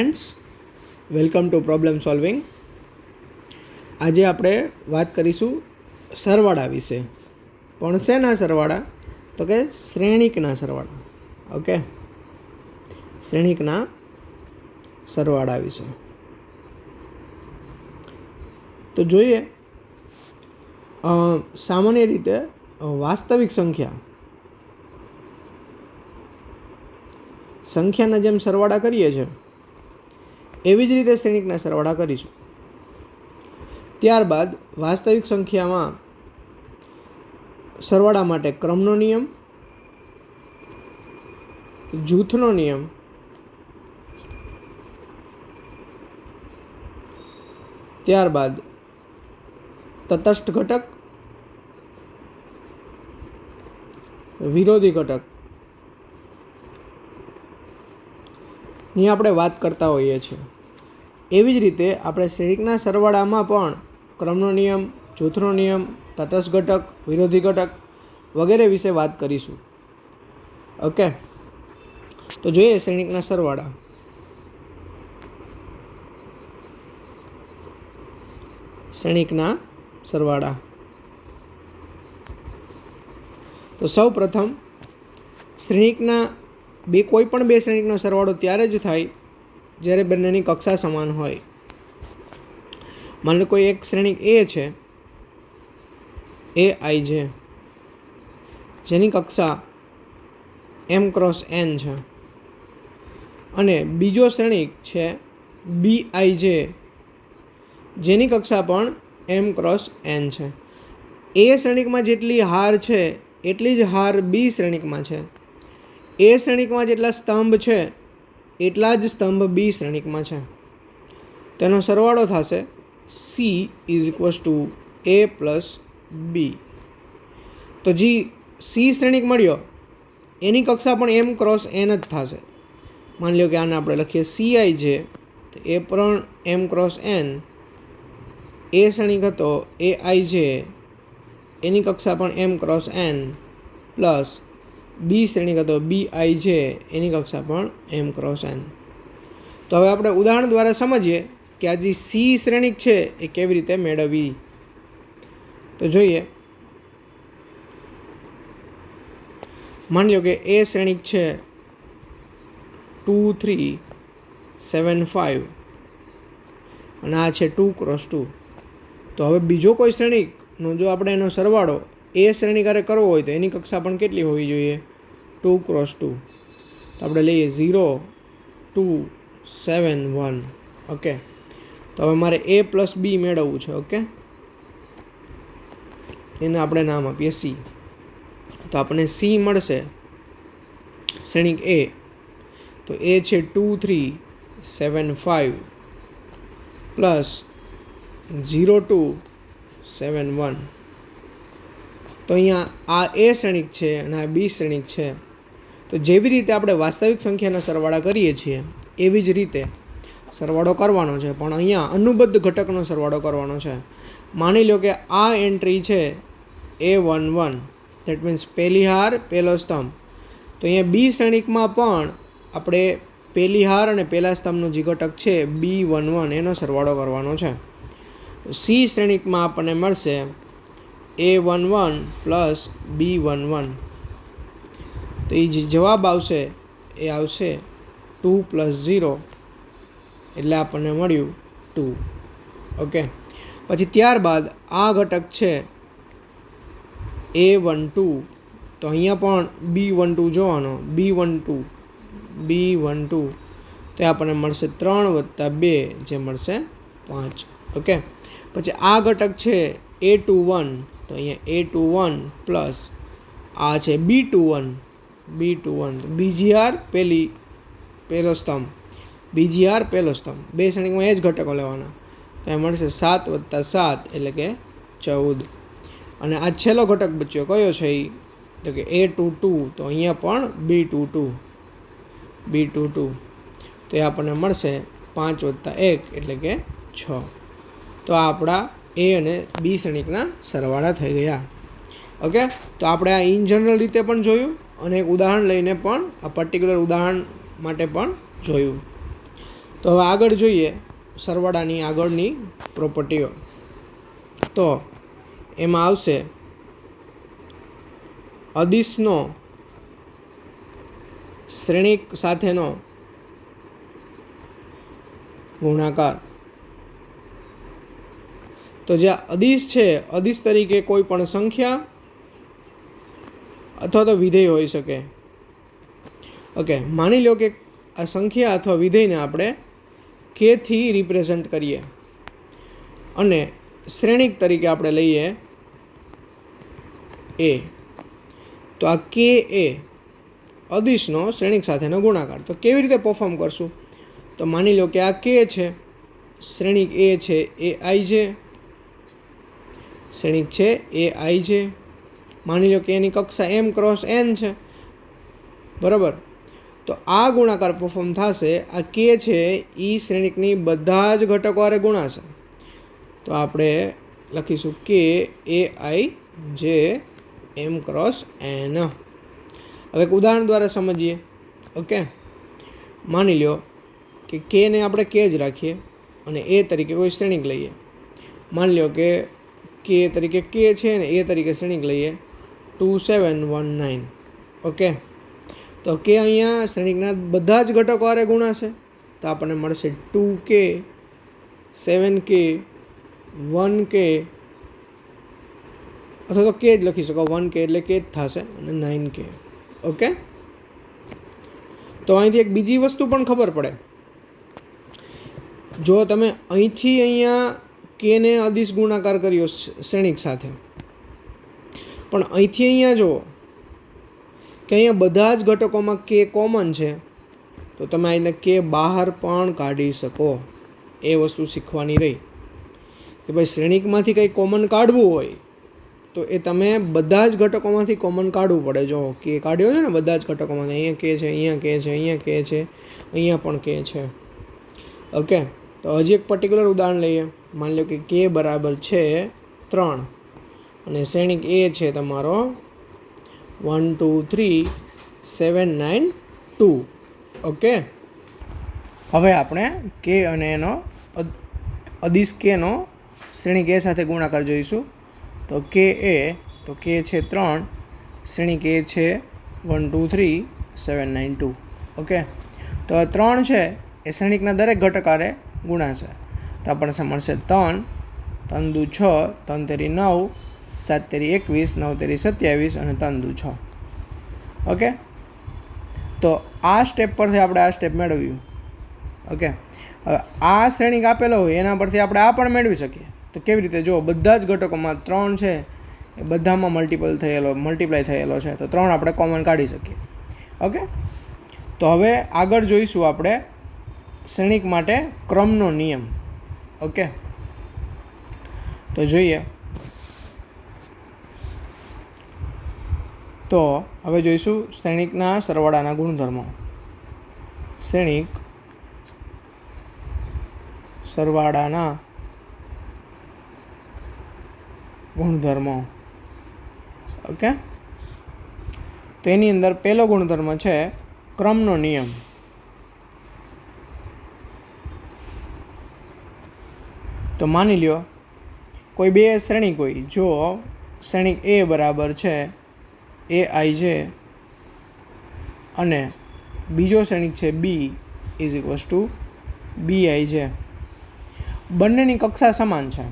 Friends welcome to problem solving આજે આપણે વાત કરીશું સરવાળા વિશે. પણ શેના સરવાળા? તો કે શ્રેણિકના સરવાળા. ઓકે શ્રેણિકના સરવાળા વિશે. તો જોઈએ સામાન્ય રીતે વાસ્તવિક સંખ્યા. સંખ્યાના જેમ સરવાળા કરીએ છીએ. એવી જ રીતે શ્રેણિકના સરવાળા કરીશું. ત્યારબાદ વાસ્તવિક સંખ્યામાં સરવાળા માટે ક્રમનો નિયમ, જૂથનો નિયમ, ત્યારબાદ તટસ્થ ઘટક, વિરોધી ઘટક. ની આપણે વાત કરતા હોઈએ છીએ. એવી જ રીતે આપણે શ્રેણિકના સરવાળામાં પણ ક્રમનો નિયમ, જૂથનો નિયમ, તટસ્થ ઘટક, વિરોધી ઘટક વગેરે વિશે વાત કરીશું. ઓકે? તો જોઈએ શ્રેણિકના સરવાળા. શ્રેણિકના સરવાળા. તો સૌ પ્રથમ શ્રેણિકના બે કોઈ પણ બે શ્રેણિકનો સરવાળો ત્યારે જ થાય જ્યારે બંનેની કક્ષા સમાન હોય. માની લો કોઈ એક શ્રેણિક એ છે એ આઈ જે જેની કક્ષા એમ ક્રોસ એન છે. અને બીજો શ્રેણિક છે બી આઈ જે જેની કક્ષા પણ એમ ક્રોસ એન છે. એ શ્રેણિકમાં જેટલી હાર છે, એટલી જ હાર બી શ્રેણિકમાં છે. એ શ્રેણિકમાં જેટલા સ્તંભ છે, એટલા જ સ્તંભ બી શ્રેણિકમાં છે. તેનો સરવાળો થશે C is equals to A plus B તો જી સી શ્રેણિક મળ્યો. એની કક્ષા પણ એમ ક્રોસ એન જ થશે. માની લો કે આને આપણે લખીએ સી આઈ છે તો એ પણ એમ ક્રોસ એન એ શ્રેણિક હતો એ આઈ જે એની કક્ષા પણ M cross N plus B શ્રેણી હતો બી આઈ જે એની કક્ષા પણ એમ ક્રોસ એન તો હવે આપણે ઉદાહરણ દ્વારા સમજીએ કે આ જે સી શ્રેણિક છે એ કેવી રીતે મેળવવી. તો જોઈએ. માની કે એ શ્રેણિક છે ટુ થ્રી સેવન ફાઇવ અને આ છે ટુ ક્રોસ ટુ. તો હવે બીજો કોઈ શ્રેણિકનો જો આપણે એનો સરવાળો એ શ્રેણી કરે કરવો હોય તો એની કક્ષા પણ કેટલી હોવી જોઈએ? ટુ ક્રોસ ટુ તો આપણે લઈએ zero two seven one okay તો હવે મારે એ પ્લસ બી મેળવવું છે ઓકે એને આપણે નામ આપીએ સી તો આપણને સી મળશે શ્રેણિક એ તો એ છે two three seven five plus zero two seven one તો અહીંયા આ એ શ્રેણિક છે અને આ બી શ્રેણિક છે. તો જેવી રીતે આપણે વાસ્તવિક સંખ્યાના સરવાળા કરીએ છીએ, એવી જ રીતે સરવાળો કરવાનો છે. પણ અહીંયા અનુબદ્ધ ઘટકનો સરવાળો કરવાનો છે. માની લો કે આ એન્ટ્રી છે A one one that means પહેલી હાર, પહેલો સ્તંભ. તો અહીંયા બી શ્રેણીકમાં પણ આપણે પહેલી હાર અને પહેલા સ્તંભનો જે ઘટક છે બી વન વન એનો સરવાળો કરવાનો છે. તો સી શ્રેણીકમાં આપણને મળશે A one one plus B one one તો એ જે જવાબ આવશે, એ આવશે ટુ પ્લસ ઝીરો. એટલે આપણને મળ્યું ટુ. ઓકે? પછી ત્યારબાદ આ ઘટક છે એ વન ટુ. તો અહીંયા પણ બી વન ટુ જોવાનો. B one two. B one two. તો આપણને મળશે ત્રણ વત્તા બે, જે મળશે પાંચ. ઓકે? પછી આ ઘટક છે એ ટુ વન. તો અહીંયા એ ટુ વન પ્લસ આ છે B two one. B two one. બીજીઆર પેલી પહેલી સ્તંભ બીજીઆર પહેલો સ્તંભ બે શ્રેણીમાં એ જ ઘટકો લેવાના. તો એ મળશે સાત વત્તા સાત એટલે કે ચૌદ. અને આ છેલ્લો ઘટક બચ્યો કયો છે એ તો કે એ ટુ ટુ. તો અહીંયા પણ B two two. B two two. તો એ આપણને મળશે પાંચ વત્તા એક એટલે કે છ. તો આ આપણા એ અને બી શ્રેણિકના સરવાળા થઈ ગયા. ઓકે? તો આપણે આ ઇન જનરલ રીતે પણ જોયું. અને એક ઉદાહરણ લઈને પણ, આ પર્ટિક્યુલર ઉદાહરણ માટે પણ જોયું. તો હવે આગળ જોઈએ સરવાળાની આગળની પ્રોપર્ટીઓ તો એમાં આવશે, અદિશનો શ્રેણીક સાથેનો ગુણાકાર. તો જે અદિશ છે, અદિશ તરીકે કોઈ પણ સંખ્યા અથવા તો વિધેય હોઈ શકે. ઓકે માની લો કે આ સંખ્યા અથવા વિધેયને આપણે કેથી રિપ્રેઝન્ટ કરીએ. અને શ્રેણિક તરીકે આપણે લઈએ એ તો આ કે એ અદિશનો શ્રેણિક સાથેનો ગુણાકાર. તો કેવી રીતે પરફોર્મ કરશું? તો માની લો કે આ કે છે, શ્રેણિક એ છે એ આઈ છે. શ્રેણિક છે એ આઈ છે. માની લો કે એની કક્ષા એમ ક્રોસ એન છે. બરાબર? તો આ ગુણાકાર પરફોર્મ થશે, આ કે છે એ શ્રેણીકની બધા જ ઘટકો આરે ગુણાશે. તો આપણે લખીશું કે એ આઈ જે એમ ક્રોસ એન હવે એક ઉદાહરણ દ્વારા સમજીએ. ઓકે? માની લ્યો કે કેને આપણે કે જ રાખીએ અને એ તરીકે કોઈ શ્રેણીક લઈએ. માની લ્યો કે કે તરીકે કે છે ને એ તરીકે શ્રેણીક લઈએ. Two seven one nine. Okay? તો કે અહીંયા શ્રેણિકના બધા જ ઘટકો આરે ગુણાશે, તો આપણને મળશે ટુ કે, સેવન કે, વન કે, અથવા તો કે જ લખી શકો, વન કે એટલે કે જ થશે અને નાઇન કે. ઓકે? તો અહીંથી એક બીજી વસ્તુ પણ ખબર પડે. જો તમે અહીંથી અહીંયા કેને અદિશ ગુણાકાર કર્યો શ્રેણિક સાથે પણ અહીંથી અહીંયા જુઓ, કે અહીંયા બધા જ ઘટકોમાં કે કોમન છે, તો તમે અહીંને કે બહાર પણ કાઢી શકો, એ વસ્તુ શીખવાની રહી. કે ભાઈ શ્રેણીકમાંથી કંઈ કોમન કાઢવું હોય, તો એ તમે બધા જ ઘટકોમાંથી કોમન કાઢવું પડે. જો કે કાઢ્યો છે ને, બધા જ ઘટકોમાંથી, અહીંયા કે છે, અહીંયા કે છે, અહીંયા કે છે, અહીંયા પણ કે છે. ઓકે તો હજી એક પર્ટિક્યુલર ઉદાહરણ લઈએ. માની લો કે કે બરાબર છે ત્રણ. અને શ્રેણિક એ છે તમારો one, two, three, seven, nine, two. Okay? હવે આપણે કે અને એનો અદ- અદિશ કેનો શ્રેણિક એ સાથે ગુણાકાર જોઈશું. તો કે એ, તો કે છે ત્રણ, શ્રેણિક એ છે one, two, three, seven, nine, two. Okay? તો ત્રણ છે, એ શ્રેણિકના દરેક ઘટકારે ગુણાશે. તો આપણને મળશે ત્રણ ત્રણ દુ છ, ત્રણ તેરી નવ સાત તેરી એકવીસ, નવ તેરી સત્યાવીસ અને ત્રણ દુ છ. ઓકે? તો આ સ્ટેપ પરથી આપણે આ સ્ટેપ મેળવ્યું. ઓકે? હવે આ શ્રેણિક આપેલો હોય એના પરથી આપણે આ પણ મેળવી શકીએ. તો કેવી રીતે? જો બધા જ ઘટકોમાં ત્રણ છે. એ બધામાં મલ્ટિપલ થયેલો મલ્ટીપ્લાય થયેલો છે. તો ત્રણ આપણે કોમન કાઢી શકીએ. ઓકે? તો હવે આગળ જોઈશું આપણે શ્રેણિક માટે ક્રમનો નિયમ. ઓકે? તો જોઈએ. તો હવે જોઈશું શ્રેણિકના સરવાળાના ગુણધર્મો. શ્રેણિક સરવાળાના ગુણધર્મો. ઓકે? તો એની અંદર પહેલો ગુણધર્મ છે ક્રમનો નિયમ. તો માની લ્યો, કોઈ બે શ્રેણિક હોય, જો શ્રેણિક એ બરાબર છે એ આઈ છે અને બીજો શ્રેણિક છે B is equals to B I છે. બંનેની કક્ષા સમાન છે.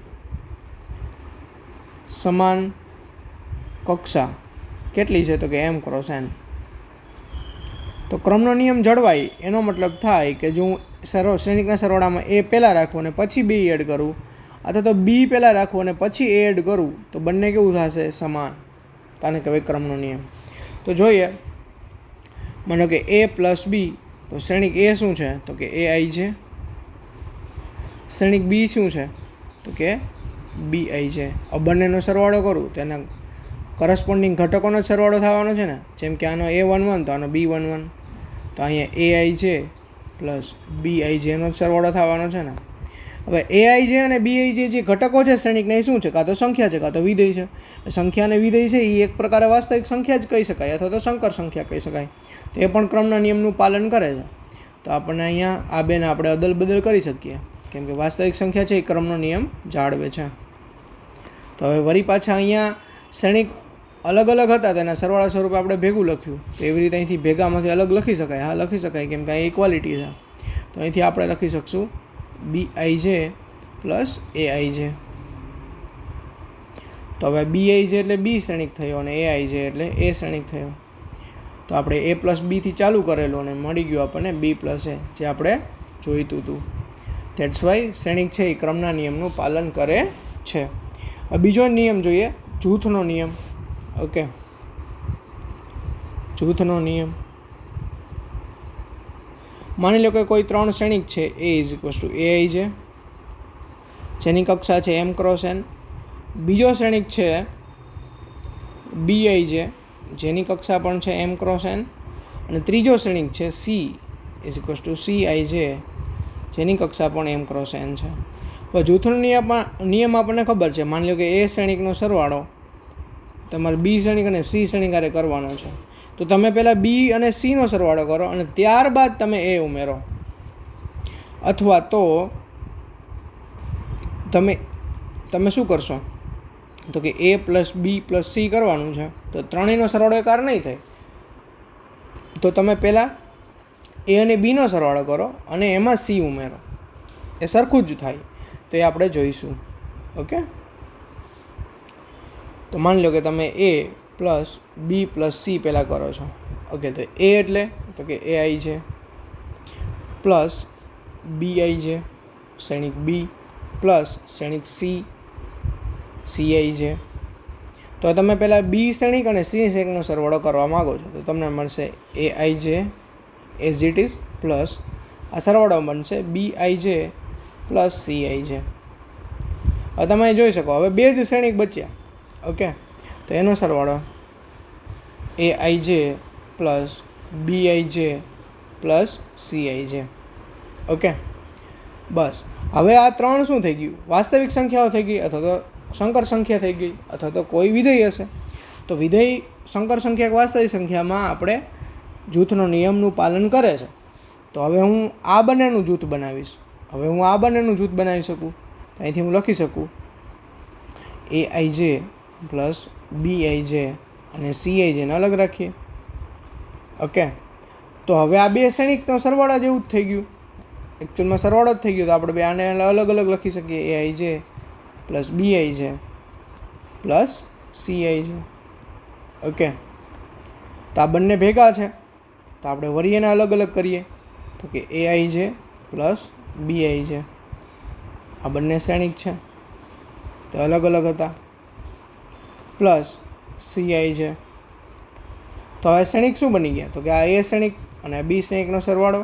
સમાન કક્ષા કેટલી છે તો કે એમ ક્રોસ એન તો ક્રમનો નિયમ જળવાય એનો મતલબ થાય કે જો હું સર્વ શ્રેણિકના સરવાળામાં એ પહેલાં રાખું અને પછી બી એડ કરું, અથવા તો બી પહેલાં રાખું અને પછી એ એડ કરું, તો બંને કેવું થશે? સમાન. આને કહેવાય ક્રમનો નિયમ. તો જોઈએ, માનો કે એ પ્લસ બી તો શ્રેણિક એ શું છે? તો કે એ આઈ છે શ્રેણિક બી શું છે? તો કે બી આઈ છે આ બંનેનો સરવાળો કરું, તો એના કરસ્પોન્ડિંગ ઘટકોનો જ સરવાળો થવાનો છે ને? જેમ કે આનો એ વન વન તો આનો બી વન વન તો અહીંયા એ આઈ છે પ્લસ બી આઈ જેનો જ સરવાળો થવાનો છે ને? હવે એઆઈ જે અને બીઆઈ જે જે ઘટકો છે શ્રેણિકના એ શું છે? કાં તો સંખ્યા છે, કાં તો વિધેય છે. સંખ્યા અને વિધેય છે, એ એક પ્રકારે વાસ્તવિક સંખ્યા જ કહી શકાય, અથવા તો સંકર સંખ્યા કહી શકાય. તો એ પણ ક્રમના નિયમનું પાલન કરે છે. તો તો આપણને અહીંયા આ બેને આપણે અદલ બદલ કરી શકીએ. કેમ કે વાસ્તવિક સંખ્યા છે, એ ક્રમનો નિયમ જાળવે છે. તો હવે વળી પાછા અહીંયા શ્રેણિક અલગ અલગ હતા તેના સરવાળા સ્વરૂપે આપણે ભેગું લખ્યું. તો એવી રીતે અહીંથી ભેગામાંથી અલગ લખી શકાય. હા, લખી શકાય, કેમ કે અહીં ઇક્વાલિટી છે. તો અહીંથી આપણે લખી શકશું. બી આઈ જે પ્લસ એ આઈ જે તો હવે બી આઈ જે એટલે બી શ્રેણિક થયો અને એ આઈ જે એટલે એ શ્રેણિક થયો. તો આપણે એ પ્લસ બીથી ચાલુ કરેલું અને મળી ગયું આપણને બી પ્લસ એ જે આપણે જોઈતું હતું. ધેટ્સ વાય શ્રેણિક છે એ ક્રમના નિયમનું પાલન કરે છે. બીજો નિયમ જોઈએ, જૂથનો નિયમ. ઓકે જૂથનો નિયમ. માની લો કે કોઈ ત્રણ શ્રેણિક છે A is equals to A I છે જેની કક્ષા છે એમ ક્રોસ એન બીજો શ્રેણિક છે બી આઈ છે જેની કક્ષા પણ છે એમ ક્રોસ એન અને ત્રીજો શ્રેણિક છે C is equals to C I જે જેની કક્ષા પણ એમ ક્રોસ એન છે. હવે જૂથનો નિયમ નિયમ આપણને ખબર છે. માની લો કે એ શ્રેણિકનો સરવાળો તમારે બી શ્રેણિક અને સી શ્રેણિક કરવાનો છે. તો તમે પહેલાં બી અને સીનો સરવાળો કરો અને ત્યારબાદ તમે એ ઉમેરો. અથવા તો તમે તમે શું કરશો? તો કે A plus B plus C કરવાનું છે. તો ત્રણેયનો સરવાળો એકાર નહીં થાય. તો તમે પહેલાં એ અને બીનો સરવાળો કરો અને એમાં સી ઉમેરો. એ સરખું જ થાય. તો એ આપણે જોઈશું. ઓકે? તો માની લો કે તમે A plus B plus C પહેલાં કરો છો. ઓકે, તો એ એટલે, તો કે એ આઈ છે. પ્લસ બી આઈ છે, શ્રેણિક બી. પ્લસ શ્રેણિક સી સી આઈ છે. તો તમે પહેલાં બી શ્રેણિક અને સી શ્રેણિકનો સરવાળો કરવા માગો છો, તો તમને મળશે એ આઈ જે એઝ ઇટ ઇઝ પ્લસ આ સરવાળો બનશે બી આઈ જે પ્લસ સી આઈ જે હવે તમે જોઈ શકો, હવે બે જ શ્રેણિક બચ્યા. ઓકે? તો એનો સરવાળો એ આઈ જે પ્લસ બી આઈ જે પ્લસ સી આઈ જે ઓકે બસ. હવે આ ત્રણ શું થઈ ગયું? વાસ્તવિક સંખ્યાઓ થઈ ગઈ અથવા તો સંકર સંખ્યા થઈ ગઈ અથવા તો કોઈ વિધેય હશે. તો વિધેય સંકર સંખ્યા વાસ્તવિક સંખ્યામાં આપણે જૂથનો નિયમનું પાલન કરે છે. તો હવે હું આ બંનેનું જૂથ બનાવીશ. હવે હું આ બંનેનું જૂથ બનાવી શકું. તો અહીંથી હું લખી શકું. એ આઈ જે પ્લસ બી આઈ જે અને સી આઈ જેને અલગ રાખીએ. ઓકે? તો હવે આ બે શ્રેણિકનો સરવાળા જેવું જ થઈ ગયું. એકચ્યુઅલમાં સરવાળો જ થઈ ગયો તો આપણે બે આને અલગ અલગ લખી શકીએ. એ આઈ જે પ્લસ બી આઈ છે પ્લસ સી આઈ છે ઓકે? તો આ બંને ભેગા છે. તો આપણે વરી એને અલગ અલગ કરીએ. તો કે એ આઈ છે પ્લસ બી આઈ છે આ બંને શ્રેણિક છે. તો અલગ અલગ હતા. પ્લસ સીઆઈ છે. તો હવે શ્રેણિક શું બની ગયા? તો કે આ એ શ્રેણિક અને બી શ્રેણિકનો સરવાળો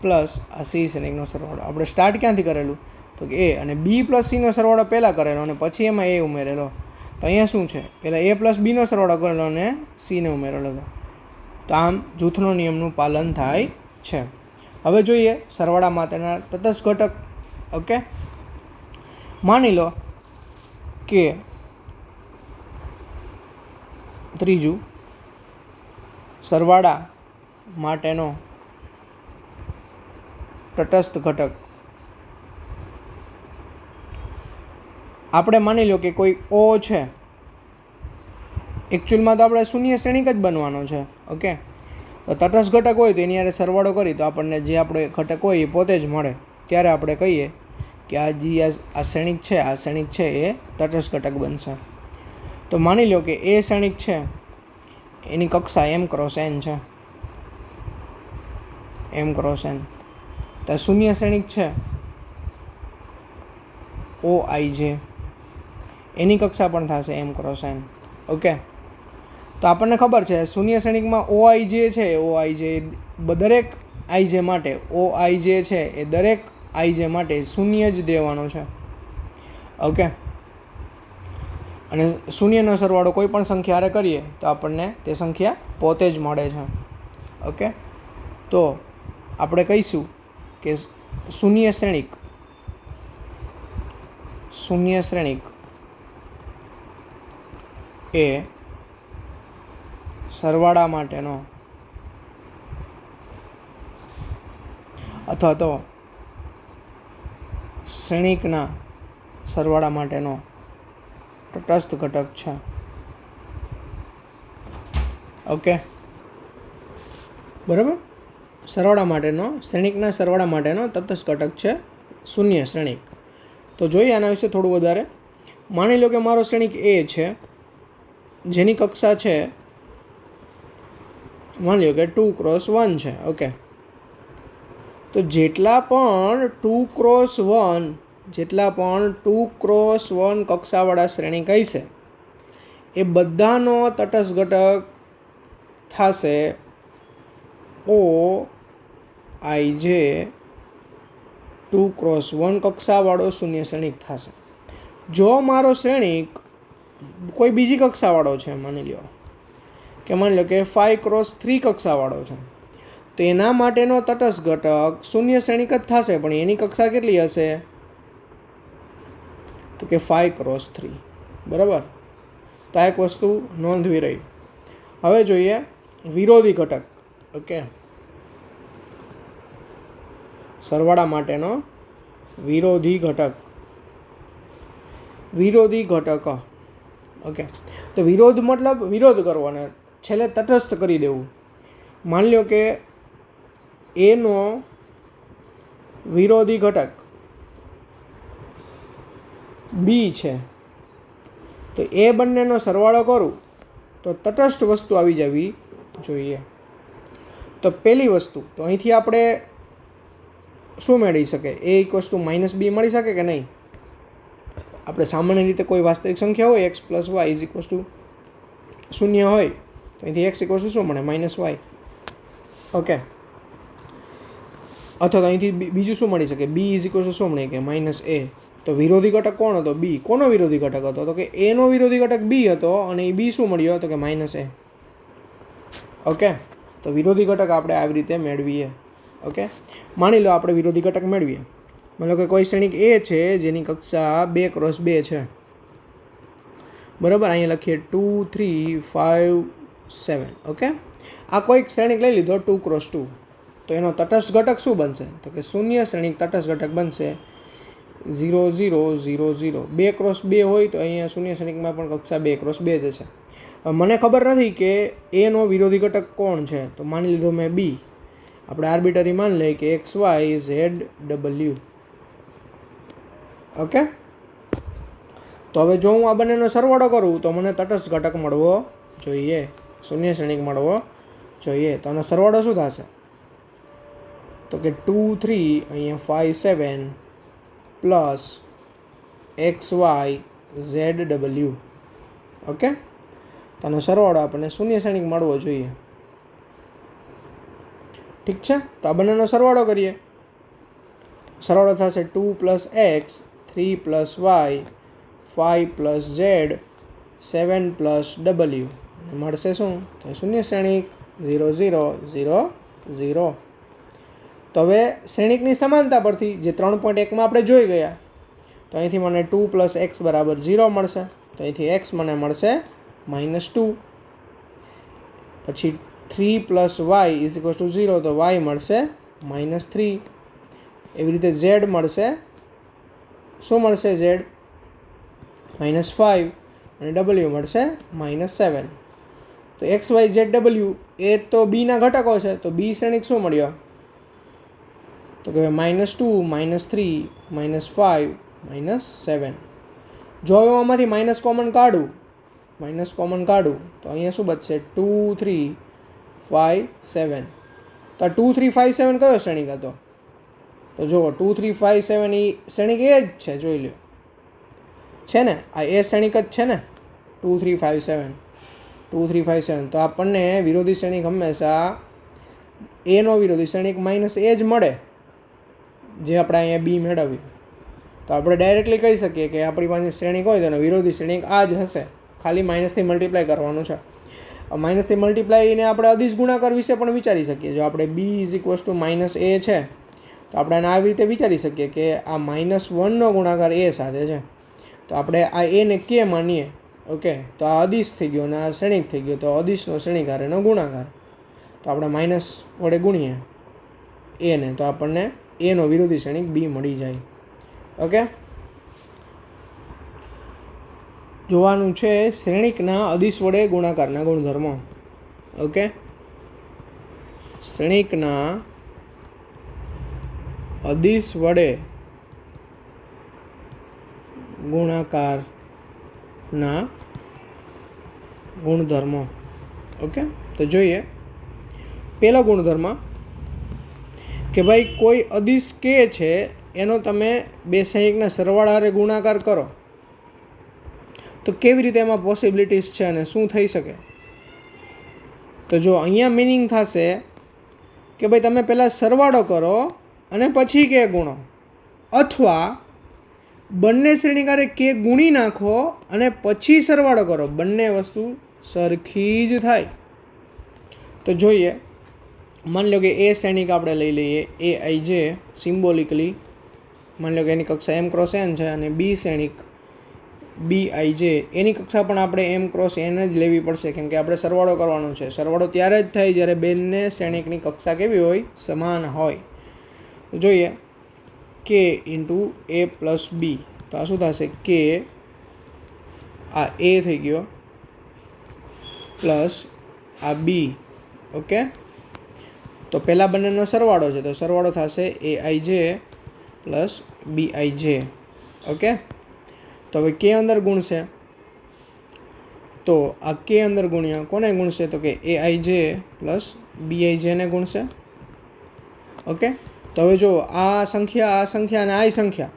પ્લસ આ સી શ્રેણિકનો સરવાળો. આપણે સ્ટાર્ટ ક્યાંથી કરેલું? તો કે એ અને બી પ્લસ સીનો સરવાળો પહેલાં કરેલો અને પછી એમાં એ ઉમેરેલો. તો અહીંયા શું છે? પહેલાં એ પ્લસ બીનો સરવાળો કરેલો અને સીને ઉમેરેલો. હતો તો આમ જૂથનો નિયમનું પાલન થાય છે. હવે જોઈએ સરવાળા માટેના તટસ્થ ઘટક. ઓકે? માની લો કે ત્રીજું, સરવાળા માટેનો તટસ્થ ઘટક. આપણે માની લો કે કોઈ ઓ છે એકચ્યુઅલમાં તો આપણે શૂન્ય શ્રેણીક જ બનવાનો છે ઓકે તો તટસ્થ ઘટક હોય તો એની હારે સરવાળો કરી તો આપણને જે આપણે ઘટક હોય એ પોતે જ મળે. ત્યારે આપણે કહીએ કે આ જે આ શ્રેણિક છે, આ શ્રેણિક છે એ તટસ્થ ઘટક બનશે. તો માની લો કે એ શ્રેણિક છે, એની કક્ષા એમ ક્રોસ એન છે. એમ ક્રોસ એન તો શૂન્ય શ્રેણિક છે. ઓ આઈ જે એની કક્ષા પણ થશે એમ ક્રોસ એન ઓકે તો આપણને ખબર છે, શૂન્ય શ્રેણિકમાં ઓ આઈ જે છે. ઓ આઈ જે દરેક આઈ જે માટે ઓ આઈ જે છે એ દરેક આઈ જે માટે શૂન્ય જ દેવાનો છે. ઓકે અને શૂન્યનો સરવાળો કોઈ પણ સંખ્યા હારે કરીએ, તો આપણને તે સંખ્યા પોતે જ મળે છે. ઓકે? તો આપણે કહીશું કે શૂન્ય શ્રેણિક શૂન્ય શ્રેણિક એ સરવાળા માટેનો અથવા તો શ્રેણિકના સરવાળા માટેનો તટસ્થ ઘટક છે. ઓકે. બરાબર? સરવાળા માટેનો, શ્રેણિકના સરવાળા માટેનો તટસ્થ ઘટક છે શૂન્ય શ્રેણિક. તો જોઈએ આના વિશે થોડું વધારે. માની લો કે મારો શ્રેણિક એ છે, જેની કક્ષા છે, માની લો કે ટુ ક્રોસ વન છે, ઓકે. તો જેટલા પણ ટુ ક્રોસ વન જેટલા પણ ટુ ક્રોસ વન કક્ષાવાળા શ્રેણી કહીશે એ બધાનો તટસ્થ ઘટક થશે ઓ આઈ જે ટુ ક્રોસ વન કક્ષાવાળો શૂન્ય શ્રેણિક થશે. જો મારો શ્રેણિક કોઈ બીજી કક્ષાવાળો છે, માની લો કે માની લો કે ફાઈવ ક્રોસ થ્રી કક્ષાવાળો છે, તો એના માટેનો તટસ્થ ઘટક શૂન્ય શ્રેણિક જ થશે, પણ એની કક્ષા કેટલી હશે? તો કે ફાઈવ ક્રોસ થ્રી બરાબર? તો એક વસ્તુ નોંધવી રહી. હવે જોઈએ વિરોધી ઘટક. ઓકે? સરવાળા માટેનો વિરોધી ઘટક. વિરોધી ઘટક. ઓકે? તો વિરોધ મતલબ વિરોધ કરવો છેલ્લે તટસ્થ કરી દેવું. માની લો કે એનો વિરોધી ઘટક બી છે. તો એ બંનેનો સરવાળો કરું, તો તટસ્થ વસ્તુ આવી જવી જોઈએ. તો પહેલી વસ્તુ, તો અહીંથી આપણે શું મેળવી શકે? એ એક વસ્તુ માઇનસ બી મળી શકે કે નહીં? આપણે સામાન્ય રીતે કોઈ વાસ્તવિક સંખ્યા હોય, X plus Y is equals to શૂન્ય હોય, તો અહીંથી એક્સ ઇક્વસ ટુ શું મળે? Minus Y. ઓકે. અથવા તો અહીંથી બીજું શું મળી શકે? બી ઇઝ ઇક્વસ ટુ શું મળે કે માઇનસ એ. તો વિરોધી ઘટક કોણ હતો? બી કોનો વિરોધી ઘટક હતો? તો કે એનો વિરોધી ઘટક બી હતો અને એ બી શું મળ્યો તો કે માઇનસ એ ઓકે તો વિરોધી ઘટક આપણે આવી રીતે મેળવીએ. ઓકે માની લો આપણે વિરોધી ઘટક મેળવીએ. માની લો કે કોઈ શ્રેણિક એ છે, જેની કક્ષા બે ક્રોસ બે છે. બરાબર? અહીંયા લખીએ two three five seven okay આ કોઈક શ્રેણિક લઈ લીધો ટુ ક્રોસ ટુ તો એનો તટસ્થ ઘટક શું બનશે? તો કે શૂન્ય શ્રેણિક તટસ્થ ઘટક બનશે ઝીરો ઝીરો ઝીરો ઝીરો બે ક્રોસ બે હોય તો અહીંયા શૂન્ય શ્રેણિકમાં પણ કક્ષા બે ક્રોસ બે જ છે મને ખબર નથી કે એનો વિરોધી ઘટક કોણ છે? તો માની લીધો મેં બી આપણે આર્બિટરી માની લઈએ કે X Y Z W okay તો હવે જો હું આ બંનેનો સરવાળો કરું, તો મને તટસ્થ ઘટક મળવો જોઈએ. શૂન્ય શ્રેણિક મળવો જોઈએ. તો આનો સરવાળો શું થશે? તો કે ટુ થ્રી અહીંયા five seven plus X Y Z W. Okay? તો આનો સરવાળો આપણને શૂન્ય શ્રેણિક મળવો જોઈએ. ઠીક છે? તો આ બંનેનો સરવાળો કરીએ. સરવાળો થશે two plus X, three plus Y five plus Z, seven plus W. મળશે શું? તો શૂન્ય શ્રેણિક, ઝીરો ઝીરો ઝીરો ઝીરો. તો હવે શ્રેણિકની સમાનતા પરથી જે ત્રણ પોઈન્ટ એકમાં આપણે જોઈ ગયા, તો અહીંથી મને ટુ પ્લસ એક્સ બરાબર ઝીરો મળશે. તો અહીંથી એક્સ મને મળશે માઇનસ ટુ પછી three plus Y is equals to zero તો વાય મળશે માઇનસ થ્રી એવી રીતે ઝેડ મળશે. શું મળશે ઝેડ માઇનસ ફાઇવ અને ડબલ્યુ મળશે માઇનસ સેવન તો એક્સ વાય ઝેડ ડબલ્યુ એ તો બીના ઘટકો છે. તો બી શ્રેણિક શું મળ્યો? તો કે minus two minus three minus five minus seven જો હવે આમાંથી માઇનસ કોમન કાઢું માઇનસ કોમન કાઢું, તો અહીંયા શું બચશે? ટુ થ્રી ફાઇવ સેવન તો ટુ થ્રી ફાઇવ સેવન કયો શ્રેણિક હતો? તો જુઓ ટુ થ્રી ફાઇવ સેવન એ શ્રેણિક એ જ છે, જોઈ લો છે ને? આ એ શ્રેણિક જ છે ને? Two three five seven two three five seven તો આપણને વિરોધી શ્રેણિક હંમેશા એનો વિરોધી શ્રેણિક માઇનસ એ જ મળે. જે આપણે અહીંયા બી મેળવ્યું તો આપણે ડાયરેક્ટલી કહી શકીએ કે આપણી પાસે શ્રેણિક હોય તો એનો વિરોધી શ્રેણિક આ જ હશે. ખાલી માઇનસથી મલ્ટીપ્લાય કરવાનું છે. માઇનસથી મલ્ટીપ્લાયને આપણે અધિશ ગુણાકાર વિશે પણ વિચારી શકીએ. જો આપણે B is equals to minus A છે, તો આપણે આને આવી રીતે વિચારી શકીએ કે આ માઇનસ વનનો ગુણાકાર એ સાથે છે. તો આપણે આ એને કે માનીએ. ઓકે તો આ અદિશ થઈ ગયો અને આ શ્રેણિક થઈ ગયો. તો અદિશનો શ્રેણીકાર એનો ગુણાકાર. તો આપણે માઇનસ વડે ગુણીએ એને તો આપણને એનો વિરોધી શ્રેણિક બી મળી જાય. ઓકે જોવાનું છે શ્રેણિકના અદિશ વડે ગુણાકારના ગુણધર્મો. ઓકે શ્રેણિકના અદિશ વડે ગુણાકારના ગુણધર્મો. ઓકે તો જોઈએ. પહેલો ગુણધર્મ કે ભાઈ કોઈ અદિશ કે છે, એનો તમે બે સંયુક્તના સરવાળારે ગુણાકાર કરો. તો કેવી રીતે એમાં પોસિબિલિટીઝ છે અને શું થઈ શકે? તો જો અહીંયા મિનિંગ થશે કે ભાઈ તમે પહેલાં સરવાળો કરો અને પછી કે ગુણો. અથવા બંને શ્રેણીકારે કે ગુણી નાખો અને પછી સરવાળો કરો. બંને વસ્તુ સરખી જ થાય. તો જોઈએ. માની લો કે એ શ્રેણિક આપણે લઈ લઈએ એ આઈ જે સિમ્બોલિકલી માની લો કે એની કક્ષા એમ ક્રોસ એન છે અને બી શ્રેણિક બી આઈ જે એની કક્ષા પણ આપણે એમ ક્રોસ એન જ લેવી પડશે, કેમ કે આપણે સરવાળો કરવાનો છે. સરવાળો ત્યારે જ થાય જ્યારે બેનને શ્રેણિકની કક્ષા કેવી હોય? સમાન હોય. જોઈએ કે ઇન્ટુ એ પ્લસ બી તો આ શું થશે? કે આ એ થઈ ગયો પ્લસ આ બી ઓકે તો પહેલાં બંનેનો સરવાળો છે. તો સરવાળો થશે એ આઈ જે પ્લસ બી આઈ જે ઓકે તો હવે કે અંદર ગુણશે તો આ કે અંદર ગુણ્યા કોને ગુણશે તો કે એ આઈ જે પ્લસ બી આઈ જેને ગુણશે ઓકે તો હવે જો આ સંખ્યા આ સંખ્યા અને આ સંખ્યા,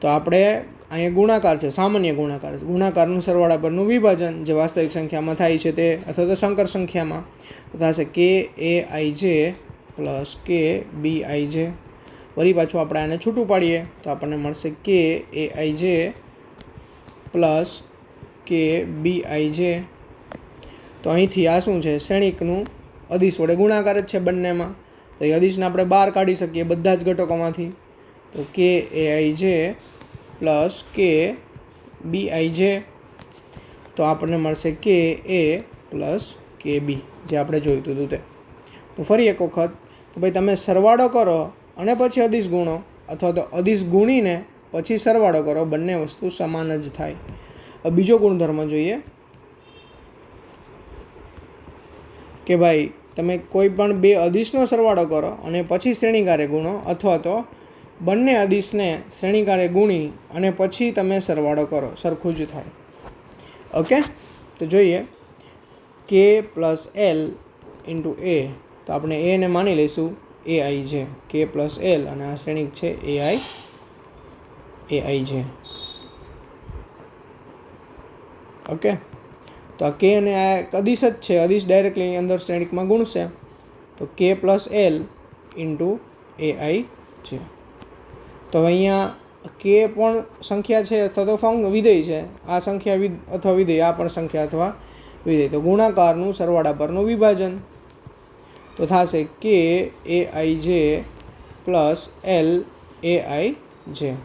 તો આપણે અહીંયા ગુણાકાર છે, સામાન્ય ગુણાકાર છે. ગુણાકારનું સરવાળા પરનું વિભાજન જે વાસ્તવિક સંખ્યામાં થાય છે તે અથવા તો સંકર સંખ્યામાં થશે કે, એ, આઈ, જે પ્લસ કે, બી, આઈ, જે. વળી પાછું આપણે આને છૂટું પાડીએ તો આપણને મળશે કે, એ, આઈ, જે પ્લસ કે, બી, આઈ, જે. તો અહીંથી આ શું છે? શ્રેણિકનું અદિશ વડે ગુણાકાર જ છે બંનેમાં. તો એ અદિશને આપણે બહાર કાઢી શકીએ બધા જ ઘટકોમાંથી. તો કે, એ, આઈ, જે પ્લસ કે બી આઈ જે. તો આપણને મળશે કે એ પ્લસ કે બી, જે આપણે જોઈતું હતું તે. તો ફરી એક વખત, કે ભાઈ તમે સરવાળો કરો અને પછી અદિશ ગુણો, અથવા તો અદિશ ગુણીને પછી સરવાળો કરો, બંને વસ્તુ સમાન જ થાય. બીજો ગુણધર્મ જોઈએ. કે ભાઈ તમે કોઈ પણ બે અદિશનો સરવાળો કરો અને પછી શ્રેણીકારે ગુણો, અથવા તો બંને અદિશને શ્રેણીકારે ગુણી અને પછી તમે સરવાળો કરો, સરખું જ થાય. ઓકે? તો જોઈએ. કે પ્લસ એલ ઇન્ટુ એ તો આપણે એને માની લઈશું. એ આઈ છે. કે પ્લસ એલ અને આ શ્રેણિક છે એ આઈ એ આઈ છે. ઓકે? તો આ કે અને આ એક અદિશ જ છે. અદિશ ડાયરેક્ટલી અંદર શ્રેણિકમાં ગુણશે. તો કે plus L into A I છે. તો અહીંયા કે પણ સંખ્યા છે અથવા તો ફંક વિધેય છે. આ સંખ્યા વિધ, અથવા વિધેય, આ પણ સંખ્યા અથવા વિધેય. તો ગુણાકારનું સરવાળા પરનું વિભાજન. તો થશે કે એ આઈ જે પ્લસ એલ એ આઈ જે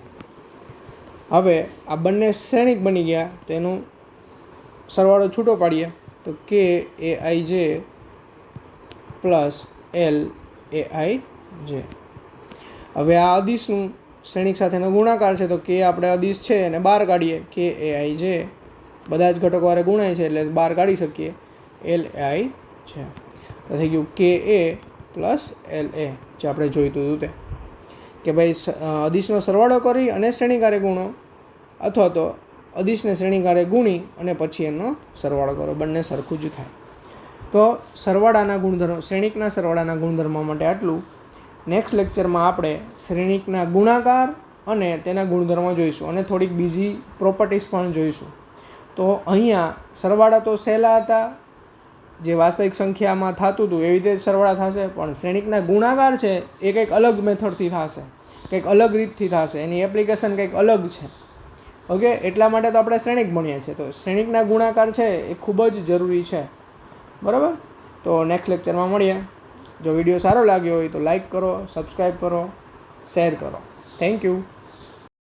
હવે આ બંને શ્રેણિક બની ગયા તેનું સરવાળો છૂટો પાડીએ. તો કે એ આઈ જે પ્લસ એલ એ આઈ જે હવે આ અદિશનું શ્રેણિક સાથેનો ગુણાકાર છે, તો કે આપણે અદિશ છે એને બહાર કાઢીએ. કે એ આઈ જે બધા જ ઘટકો વારે ગુણાય છે, એટલે બહાર કાઢી શકીએ. એલ આઈ છે તો થઈ ગયું કે એ પ્લસ એલ એ જે આપણે જોઈતું હતું તે. કે ભાઈ અદિશનો સરવાળો કરી અને શ્રેણીકારે ગુણો. અથવા તો અદિશને શ્રેણીકારે ગુણી અને પછી એનો સરવાળો કરો. બંને સરખું જ થાય. તો સરવાળાના ગુણધર્મ, શ્રેણિકના સરવાળાના ગુણધર્મ માટે આટલું. નેક્સ્ટ લેક્ચરમાં આપણે શ્રેણિકના ગુણાકાર અને તેના ગુણધર્મો જોઈશું અને થોડીક બીજી પ્રોપર્ટીઝ પણ જોઈશું. તો અહીંયા સરવાળા તો સહેલા હતા, જે વાસ્તવિક સંખ્યામાં થતું હતું એવી રીતે સરવાળા થશે, પણ શ્રેણિકના ગુણાકાર છે એ કંઈક અલગ મેથડથી થશે, કંઈક અલગ રીતથી થશે, એની એપ્લિકેશન કંઈક અલગ છે. ઓકે એટલા માટે તો આપણે શ્રેણિક ભણીએ છીએ. તો શ્રેણિકના ગુણાકાર છે એ ખૂબ જ જરૂરી છે. બરાબર? તો નેક્સ્ટ લેક્ચરમાં મળીએ. જો વીડિયો સારો લાગ્યો હોય તો લાઈક કરો સબસ્ક્રાઈબ કરો શેર કરો. Thank you